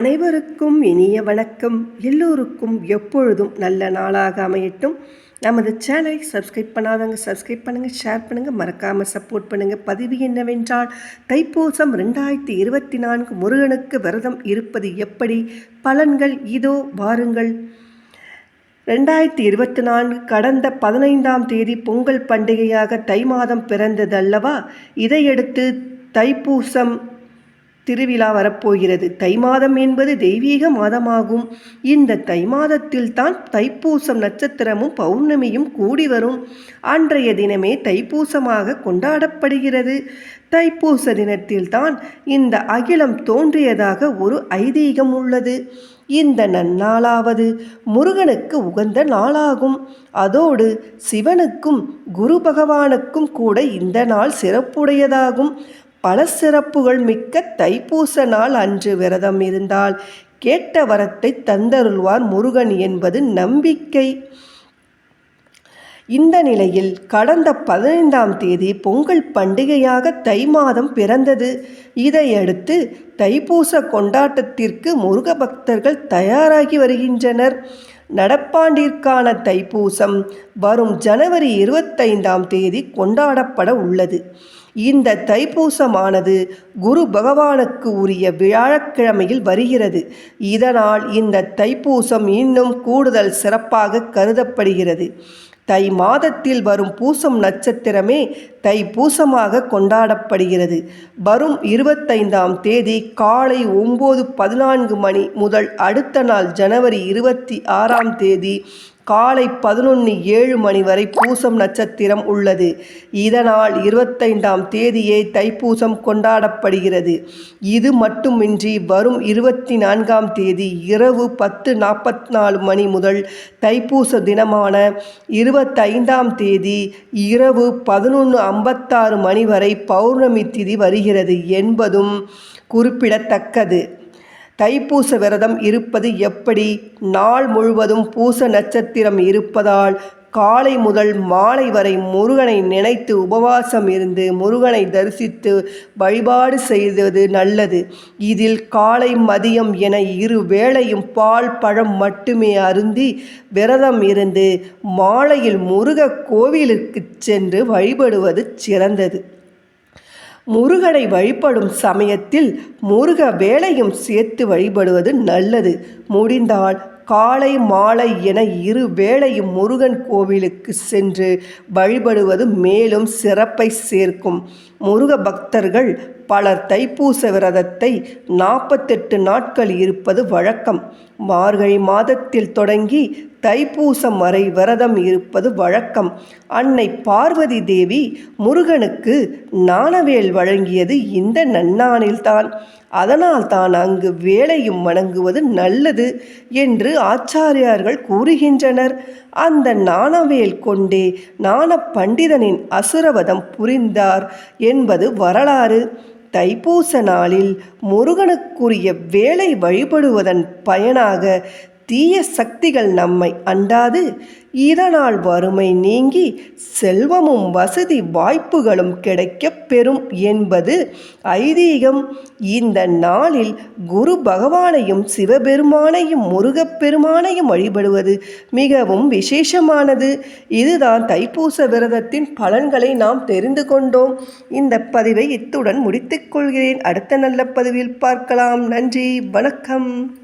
அனைவருக்கும் இனிய வணக்கம். எல்லோருக்கும் எப்பொழுதும் நல்ல நாளாக அமையட்டும். நமது சேனலை சப்ஸ்கிரைப் பண்ணாதவங்க சப்ஸ்கிரைப் பண்ணுங்கள் ஷேர் பண்ணுங்கள் மறக்காமல் சப்போர்ட் பண்ணுங்கள் பதிவு என்னவென்றால் தைப்பூசம் ரெண்டாயிரத்தி இருபத்தி நான்கு முருகனுக்கு விரதம் இருப்பது எப்படி? பலன்கள் இதோ வாருங்கள். ரெண்டாயிரத்தி இருபத்தி நான்கு கடந்த பதினைந்தாம் தேதி பொங்கல் பண்டிகையாக தை மாதம் பிறந்தது அல்லவா இதையடுத்து தைப்பூசம் திருவிழா வரப்போகிறது. தை மாதம் என்பது தெய்வீக மாதமாகும். இந்த தை மாதத்தில் தான் தைப்பூசம் நட்சத்திரமும் பௌர்ணமியும் கூடி வரும். அன்றைய தினமே தைப்பூசமாக கொண்டாடப்படுகிறது. தைப்பூச தினத்தில் தான் இந்த அகிலம் தோன்றியதாக ஒரு ஐதீகம் உள்ளது. இந்த நன்னாளாவது முருகனுக்கு உகந்த நாளாகும். அதோடு சிவனுக்கும் குரு பகவானுக்கும் கூட இந்த நாள் சிறப்புடையதாகும். பல சிறப்புகள் மிக்க தைப்பூச நாள் அன்று விரதம் இருந்தால் கேட்ட வரத்தை தந்தருள்வார் முருகன் என்பது நம்பிக்கை. இந்த நிலையில் கடந்த பதினைந்தாம் தேதி பொங்கல் பண்டிகையாக தை மாதம் பிறந்தது. இதையடுத்து தைப்பூச கொண்டாட்டத்திற்கு முருக பக்தர்கள் தயாராகி வருகின்றனர். நடப்பாண்டிற்கான தைப்பூசம் வரும் ஜனவரி இருபத்தைந்தாம் தேதி கொண்டாடப்பட உள்ளது. இந்த தைப்பூசமானது குரு பகவானுக்கு உரிய வியாழக்கிழமையில் வருகிறது. இதனால் இந்த தைப்பூசம் இன்னும் கூடுதல் சிறப்பாக கருதப்படுகிறது. தை மாதத்தில் வரும் பூசம் நட்சத்திரமே தை பூசமாக கொண்டாடப்படுகிறது. வரும் இருபத்தைந்தாம் தேதி காலை ஒம்பது பதினான்கு மணி முதல் அடுத்த நாள் ஜனவரி இருபத்தி ஆறாம் தேதி காலை பதினொன்று ஏழு மணி வரை பூசம் நட்சத்திரம் உள்ளது. இதனால் இருபத்தைந்தாம் தேதியே தைப்பூசம் கொண்டாடப்படுகிறது. இது மட்டுமின்றி வரும் இருபத்தி நான்காம் தேதி இரவு பத்து நாற்பத்தி நாலு மணி முதல் தைப்பூச தினமான இருபத்தைந்தாம் தேதி இரவு பதினொன்று ஐம்பத்தாறு மணி வரை பௌர்ணமி திதி வருகிறது என்பதும் குறிப்பிடத்தக்கது. தைப்பூச விரதம் இருப்பது எப்படி? நாள் முழுவதும் பூச நட்சத்திரம் இருப்பதால் காலை முதல் மாலை வரை முருகனை நினைத்து உபவாசம் இருந்து முருகனை தரிசித்து வழிபாடு செய்வது நல்லது. இதில் காலை மதியம் என இரு வேளையும் பால் பழம் மட்டுமே அருந்தி விரதம் இருந்து மாலையில் முருக கோவிலுக்கு சென்று வழிபடுவது சிறந்தது. முருகனை வழிபடும் சமயத்தில் முருக வேலையும் சேர்த்து வழிபடுவது நல்லது. முடிந்தால் காலை மாலை என இரு வேளையும் முருகன் கோவிலுக்கு சென்று வழிபடுவது மேலும் சிறப்பை சேர்க்கும். முருக பக்தர்கள் பலர் தைப்பூச விரதத்தை நாற்பத்தெட்டு நாட்கள் இருப்பது வழக்கம். மார்கழி மாதத்தில் தொடங்கி தைப்பூசம் வரை விரதம் இருப்பது வழக்கம். அன்னை பார்வதி தேவி முருகனுக்கு நாணவேல் வழங்கியது இந்த நன்னானில்தான் அதனால் தான் அங்கு வேலையும் வணங்குவது நல்லது என்று ஆச்சாரியார்கள் கூறுகின்றனர். அந்த நாணவேல் கொண்டே நாண பண்டிதனின் அசுரவதம் புரிந்தார் என்பது வரலாறு. தைப்பூச நாளில் முருகனுக்குரிய வேலை வழிபடுவதன் பயனாக தீய சக்திகள் நம்மை அண்டாது. இதனால் வறுமை நீங்கி செல்வமும் வசதி வாய்ப்புகளும் கிடைக்கப் பெறும் என்பது ஐதீகம். இந்த நாளில் குரு பகவானையும் சிவபெருமானையும் முருகப்பெருமானையும் வழிபடுவது மிகவும் விசேஷமானது. இதுதான் தைப்பூச விரதத்தின் பலன்களை நாம் தெரிந்து கொண்டோம். இந்த பதிவை இத்துடன் முடித்துக்கொள்கிறேன் அடுத்த நல்ல பதிவில் பார்க்கலாம். நன்றி. வணக்கம்.